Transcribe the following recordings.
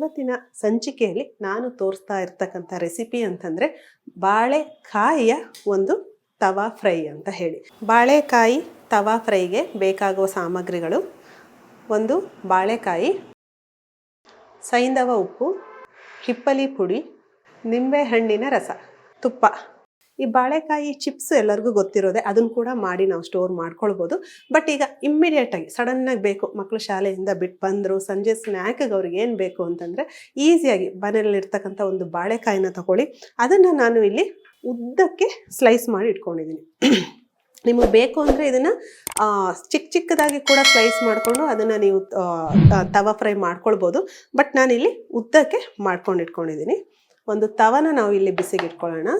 ಇವತ್ತಿನ ಸಂಚಿಕೆಯಲ್ಲಿ ನಾನು ತೋರಿಸ್ತಾ ಇರ್ತಕ್ಕಂಥ ರೆಸಿಪಿ ಅಂತಂದರೆ ಬಾಳೆಕಾಯಿಯ ಒಂದು ತವಾ ಫ್ರೈ ಅಂತ ಹೇಳಿ. ಬಾಳೆಕಾಯಿ ತವಾ ಫ್ರೈಗೆ ಬೇಕಾಗುವ ಸಾಮಗ್ರಿಗಳು ಒಂದು ಬಾಳೆಕಾಯಿ ಸೈಂಧವ ಉಪ್ಪು ಹಿಪ್ಪಲಿ ಪುಡಿ, ನಿಂಬೆಹಣ್ಣಿನ ರಸ, ತುಪ್ಪ. ಈ ಬಾಳೆಕಾಯಿ ಚಿಪ್ಸ್ ಎಲ್ಲರಿಗೂ ಗೊತ್ತಿರೋದೆ ಅದನ್ನು ಕೂಡ ಮಾಡಿ ನಾವು ಸ್ಟೋರ್ ಮಾಡ್ಕೊಳ್ಬೋದು. ಬಟ್ ಈಗ ಇಮ್ಮಿಡಿಯೇಟಾಗಿ ಸಡನ್ನಾಗಿ ಬೇಕು ಮಕ್ಕಳು ಶಾಲೆಯಿಂದ ಬಿಟ್ಟು ಬಂದರು, ಸಂಜೆ ಸ್ನ್ಯಾಕಿಗೆ ಅವ್ರಿಗೆ ಏನು ಬೇಕು ಅಂತಂದರೆ ಈಸಿಯಾಗಿ ಮನೆಯಲ್ಲಿರ್ತಕ್ಕಂಥ ಒಂದು ಬಾಳೆಕಾಯಿನ ತಗೊಳ್ಳಿ. ಅದನ್ನು ನಾನು ಇಲ್ಲಿ ಉದ್ದಕ್ಕೆ ಸ್ಲೈಸ್ ಮಾಡಿ ಇಟ್ಕೊಂಡಿದ್ದೀನಿ ನಿಮಗೆ ಬೇಕು ಅಂದರೆ ಇದನ್ನು ಚಿಕ್ಕ ಚಿಕ್ಕದಾಗಿ ಕೂಡ ಸ್ಲೈಸ್ ಮಾಡಿಕೊಂಡು ಅದನ್ನು ನೀವು ತವ ಫ್ರೈ ಮಾಡ್ಕೊಳ್ಬೋದು. ಬಟ್ ನಾನಿಲ್ಲಿ ಉದ್ದಕ್ಕೆ ಮಾಡ್ಕೊಂಡು ಇಟ್ಕೊಂಡಿದ್ದೀನಿ ಒಂದು ತವನ ನಾವು ಇಲ್ಲಿ ಬಿಸಿಗೆ ಇಟ್ಕೊಳ್ಳೋಣ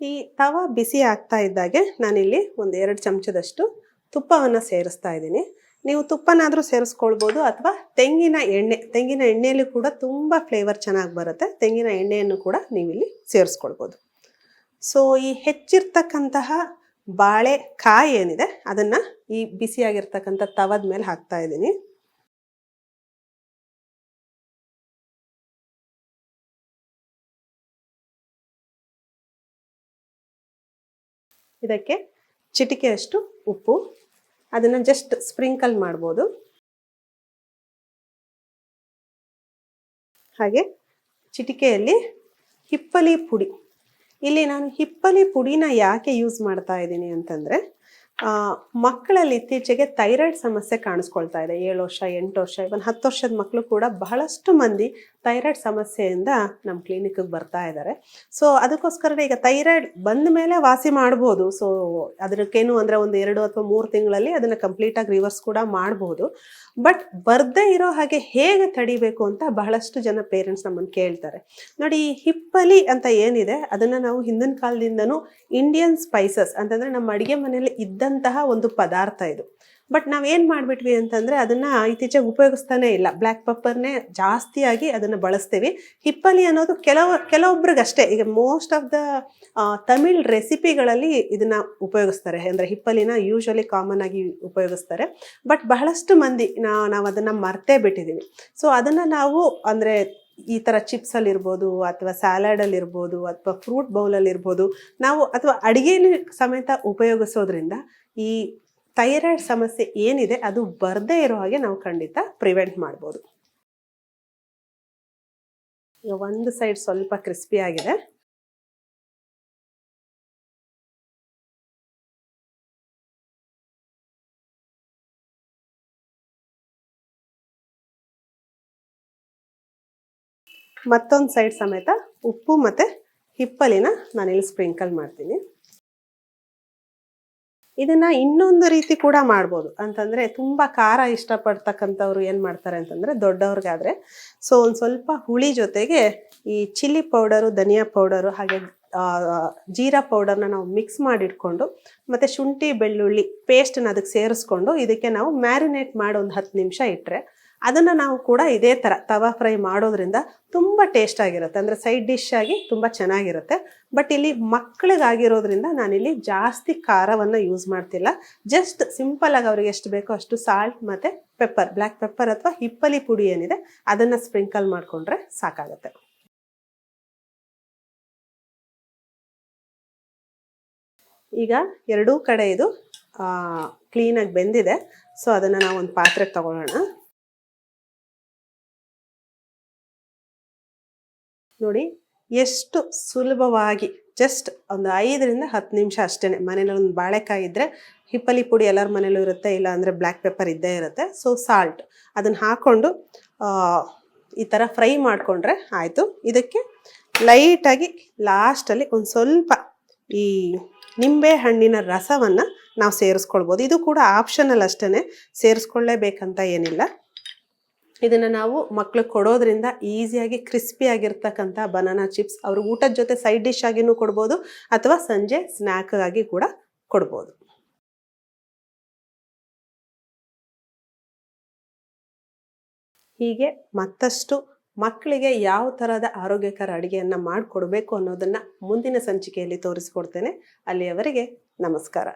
ಈ ತವ ಬಿಸಿ ಆಗ್ತಾ ಇದ್ದಾಗೆ ನಾನಿಲ್ಲಿ ಒಂದು ಎರಡು ಚಮಚದಷ್ಟು ತುಪ್ಪವನ್ನು ಸೇರಿಸ್ತಾ ಇದ್ದೀನಿ. ನೀವು ತುಪ್ಪನಾದರೂ ಸೇರಿಸ್ಕೊಳ್ಬೋದು ಅಥವಾ ತೆಂಗಿನ ಎಣ್ಣೆ, ತೆಂಗಿನ ಎಣ್ಣೆಯಲ್ಲಿ ಕೂಡ ತುಂಬ ಫ್ಲೇವರ್ ಚೆನ್ನಾಗಿ ಬರುತ್ತೆ. ತೆಂಗಿನ ಎಣ್ಣೆಯನ್ನು ಕೂಡ ನೀವಿಲ್ಲಿ ಸೇರಿಸ್ಕೊಳ್ಬೋದು. ಸೊ ಈ ಹೆಚ್ಚಿರ್ತಕ್ಕಂತಹ ಬಾಳೆಕಾಯಿ ಏನಿದೆ, ಅದನ್ನು ಈ ಬಿಸಿಯಾಗಿರ್ತಕ್ಕಂಥ ತವದ ಮೇಲೆ ಹಾಕ್ತಾ ಇದ್ದೀನಿ. ಇದಕ್ಕೆ ಚಿಟಿಕೆಯಷ್ಟು ಉಪ್ಪು. ಅದನ್ನು ಜಸ್ಟ್ ಸ್ಪ್ರಿಂಕಲ್ ಮಾಡ್ಬೋದು. ಹಾಗೆ ಚಿಟಿಕೆಯಲ್ಲಿ ಹಿಪ್ಪಲಿ ಪುಡಿ. ಇಲ್ಲಿ ನಾನು ಹಿಪ್ಪಲಿ ಪುಡಿನ ಯಾಕೆ ಯೂಸ್ ಮಾಡ್ತಾ ಇದ್ದೀನಿ ಅಂತಂದರೆ ಮಕ್ಕಳಲ್ಲಿ ಇತ್ತೀಚೆಗೆ ಥೈರಾಯ್ಡ್ ಸಮಸ್ಯೆ ಕಾಣಿಸ್ಕೊಳ್ತಾ ಇದೆ. ಏಳು ವರ್ಷ, ಎಂಟು ವರ್ಷ ಇವನ್ ಹತ್ತು ವರ್ಷದ ಮಕ್ಕಳು ಕೂಡ ಬಹಳಷ್ಟು ಮಂದಿ ಥೈರಾಯ್ಡ್ ಸಮಸ್ಯೆಯಿಂದ ನಮ್ಮ ಕ್ಲಿನಿಕ್ಗೆ ಬರ್ತಾ ಇದ್ದಾರೆ ಸೊ ಅದಕ್ಕೋಸ್ಕರ ಈಗ ಥೈರಾಯ್ಡ್ ಬಂದ ಮೇಲೆ ವಾಸಿ ಮಾಡ್ಬೋದು. ಸೊ ಅದಕ್ಕೇನು ಅಂದರೆ ಒಂದು ಎರಡು ಅಥವಾ ಮೂರು ತಿಂಗಳಲ್ಲಿ ಅದನ್ನು ಕಂಪ್ಲೀಟಾಗಿ ರಿವರ್ಸ್ ಕೂಡ ಮಾಡ್ಬೋದು. ಬಟ್ ಬರ್ದೇ ಇರೋ ಹಾಗೆ ಹೇಗೆ ತಡಿಬೇಕು ಅಂತ ಬಹಳಷ್ಟು ಜನ ಪೇರೆಂಟ್ಸ್ ನಮ್ಮನ್ನು ಕೇಳ್ತಾರೆ. ನೋಡಿ, ಈ ಹಿಪ್ಪಲಿ ಅಂತ ಏನಿದೆ, ಅದನ್ನು ನಾವು ಹಿಂದಿನ ಕಾಲದಿಂದನೂ ಇಂಡಿಯನ್ ಸ್ಪೈಸಸ್ ಅಂತಂದರೆ ನಮ್ಮ ಅಡುಗೆ ಮನೆಯಲ್ಲಿ ಇದ್ದಂತಹ ಒಂದು ಪದಾರ್ಥ ಇದು. ಬಟ್ ನಾವೇನು ಮಾಡಿಬಿಟ್ವಿ ಅಂತಂದರೆ ಅದನ್ನು ಇತ್ತೀಚೆಗೆ ಉಪಯೋಗಿಸ್ತಾನೆ ಇಲ್ಲ. ಬ್ಲ್ಯಾಕ್ ಪೆಪ್ಪರ್ನೇ ಜಾಸ್ತಿಯಾಗಿ ಅದನ್ನು ಬಳಸ್ತೀವಿ. ಹಿಪ್ಪಲಿ ಅನ್ನೋದು ಕೆಲವು, ಕೆಲವೊಬ್ರಿಗಷ್ಟೇ. ಈಗ ಮೋಸ್ಟ್ ಆಫ್ ದ ತಮಿಳ್ ರೆಸಿಪಿಗಳಲ್ಲಿ ಇದನ್ನು ಉಪಯೋಗಿಸ್ತಾರೆ. ಅಂದರೆ ಹಿಪ್ಪಲಿನ ಯೂಶ್ವಲಿ ಕಾಮನ್ ಆಗಿ ಉಪಯೋಗಿಸ್ತಾರೆ. ಬಟ್ ಬಹಳಷ್ಟು ಮಂದಿ ನಾವು ಅದನ್ನು ಮರ್ತೇ ಬಿಟ್ಟಿದ್ದೀವಿ ಸೊ ಅದನ್ನು ನಾವು ಅಂದರೆ ಈ ಥರ ಚಿಪ್ಸಲ್ಲಿರ್ಬೋದು ಅಥವಾ ಸ್ಯಾಲಡಲ್ಲಿ ಇರ್ಬೋದು ಅಥವಾ ಫ್ರೂಟ್ ಬೌಲಲ್ಲಿರ್ಬೋದು ನಾವು ಅಥವಾ ಅಡುಗೆಯಲ್ಲಿ ಸಮೇತ ಉಪಯೋಗಿಸೋದ್ರಿಂದ ಈ ಥೈರಾಯ್ಡ್ ಸಮಸ್ಯೆ ಏನಿದೆ ಅದು ಬರದೇ ಇರೋ ಹಾಗೆ ನಾವು ಖಂಡಿತ ಪ್ರಿವೆಂಟ್ ಮಾಡ್ಬೋದು. ಒಂದು ಸೈಡ್ ಸ್ವಲ್ಪ ಕ್ರಿಸ್ಪಿ ಆಗಿದೆ. ಮತ್ತೊಂದು ಸೈಡ್ ಸಮೇತ ಉಪ್ಪು ಮತ್ತು ಹಿಪ್ಪಲಿನ ನಾನಿಲ್ಲಿ ಸ್ಪ್ರಿಂಕಲ್ ಮಾಡ್ತೀನಿ. ಇದನ್ನ ಇನ್ನೊಂದು ರೀತಿ ಕೂಡ ಮಾಡ್ಬೋದು. ಅಂತಂದ್ರೆ ತುಂಬ ಖಾರ ಇಷ್ಟಪಡ್ತಕ್ಕಂಥವ್ರು ಏನು ಮಾಡ್ತಾರೆ ಅಂತಂದ್ರೆ ದೊಡ್ಡವ್ರಿಗಾದರೆ ಸೊ ಒಂದು ಸ್ವಲ್ಪ ಹುಳಿ ಜೊತೆಗೆ ಈ ಚಿಲ್ಲಿ ಪೌಡರು ಧನಿಯಾ ಪೌಡರು ಹಾಗೆ ಜೀರಾ ಪೌಡರ್ನ ನಾವು ಮಿಕ್ಸ್ ಮಾಡಿಟ್ಕೊಂಡು ಮತ್ತೆ ಶುಂಠಿ, ಬೆಳ್ಳುಳ್ಳಿ ಪೇಸ್ಟ್ನ ಅದಕ್ಕೆ ಸೇರಿಸ್ಕೊಂಡು ಇದಕ್ಕೆ ನಾವು ಮ್ಯಾರಿನೇಟ್ ಮಾಡಿ ಒಂದು ಹತ್ತು ನಿಮಿಷ ಇಟ್ಟರೆ ಅದನ್ನು ನಾವು ಕೂಡ ಇದೇ ಥರ ತವಾ ಫ್ರೈ ಮಾಡೋದ್ರಿಂದ ತುಂಬ ಟೇಸ್ಟ್ ಆಗಿರುತ್ತೆ. ಅಂದರೆ ಸೈಡ್ ಡಿಶ್ ಆಗಿ ತುಂಬ ಚೆನ್ನಾಗಿರುತ್ತೆ. ಬಟ್ ಇಲ್ಲಿ ಮಕ್ಕಳಿಗಾಗಿರೋದ್ರಿಂದ ನಾನಿಲ್ಲಿ ಜಾಸ್ತಿ ಖಾರವನ್ನು ಯೂಸ್ ಮಾಡ್ತಿಲ್ಲ. ಜಸ್ಟ್ ಸಿಂಪಲ್ ಆಗಿ ಅವ್ರಿಗೆ ಎಷ್ಟು ಬೇಕೋ ಅಷ್ಟು ಸಾಲ್ಟ್ ಮತ್ತು ಪೆಪ್ಪರ್ ಬ್ಲ್ಯಾಕ್ ಪೆಪ್ಪರ್ ಅಥವಾ ಹಿಪ್ಪಲಿ ಪುಡಿ ಏನಿದೆ ಅದನ್ನು ಸ್ಪ್ರಿಂಕಲ್ ಮಾಡಿಕೊಂಡ್ರೆ ಸಾಕಾಗುತ್ತೆ. ಈಗ ಎರಡೂ ಕಡೆ ಇದು ಕ್ಲೀನಾಗಿ ಬೆಂದಿದೆ. ಸೊ ಅದನ್ನು ನಾವು ಒಂದು ಪಾತ್ರೆಗೆ ತಗೊಳ್ಳೋಣ. ನೋಡಿ, ಎಷ್ಟು ಸುಲಭವಾಗಿ ಜಸ್ಟ್ ಒಂದು ಐದರಿಂದ ಹತ್ತು ನಿಮಿಷ ಅಷ್ಟೇ ಮನೇಲಿ ಒಂದು ಬಾಳೆಕಾಯಿ ಇದ್ದರೆ ಹಿಪ್ಪಲಿ ಪುಡಿ ಎಲ್ಲರ ಮನೇಲೂ ಇರುತ್ತೆ, ಇಲ್ಲ ಅಂದರೆ ಬ್ಲ್ಯಾಕ್ ಪೆಪ್ಪರ್ ಇದ್ದೇ ಇರುತ್ತೆ. ಸೊ ಸಾಲ್ಟ್ ಅದನ್ನು ಹಾಕ್ಕೊಂಡು ಈ ಥರ ಫ್ರೈ ಮಾಡಿಕೊಂಡ್ರೆ ಆಯಿತು. ಇದಕ್ಕೆ ಲೈಟಾಗಿ ಲಾಸ್ಟಲ್ಲಿ ಒಂದು ಸ್ವಲ್ಪ ಈ ನಿಂಬೆ ಹಣ್ಣಿನ ರಸವನ್ನು ನಾವು ಸೇರಿಸ್ಕೊಳ್ಬೋದು. ಇದು ಕೂಡ ಆಪ್ಷನಲ್ ಅಷ್ಟೇ ಸೇರಿಸ್ಕೊಳ್ಳೇಬೇಕಂತ ಏನಿಲ್ಲ. ಇದನ್ನು ನಾವು ಮಕ್ಳಿಗೆ ಕೊಡೋದ್ರಿಂದ ಈಸಿಯಾಗಿ ಕ್ರಿಸ್ಪಿ ಆಗಿರ್ತಕ್ಕಂಥ ಬನಾನಾ ಚಿಪ್ಸ್ ಅವ್ರ ಊಟದ ಜೊತೆ ಸೈಡ್ ಡಿಶ್ ಆಗಿನೂ ಕೊಡ್ಬೋದು ಅಥವಾ ಸಂಜೆ ಸ್ನ್ಯಾಕ್ ಆಗಿ ಕೂಡ ಕೊಡ್ಬೋದು. ಹೀಗೆ ಮತ್ತಷ್ಟು ಮಕ್ಕಳಿಗೆ ಯಾವ ಥರದ ಆರೋಗ್ಯಕರ ಅಡುಗೆಯನ್ನು ಮಾಡಿಕೊಡ್ಬೇಕು ಅನ್ನೋದನ್ನು ಮುಂದಿನ ಸಂಚಿಕೆಯಲ್ಲಿ ತೋರಿಸ್ಕೊಡ್ತೇನೆ. ಅಲ್ಲಿಯವರೆಗೆ ನಮಸ್ಕಾರ.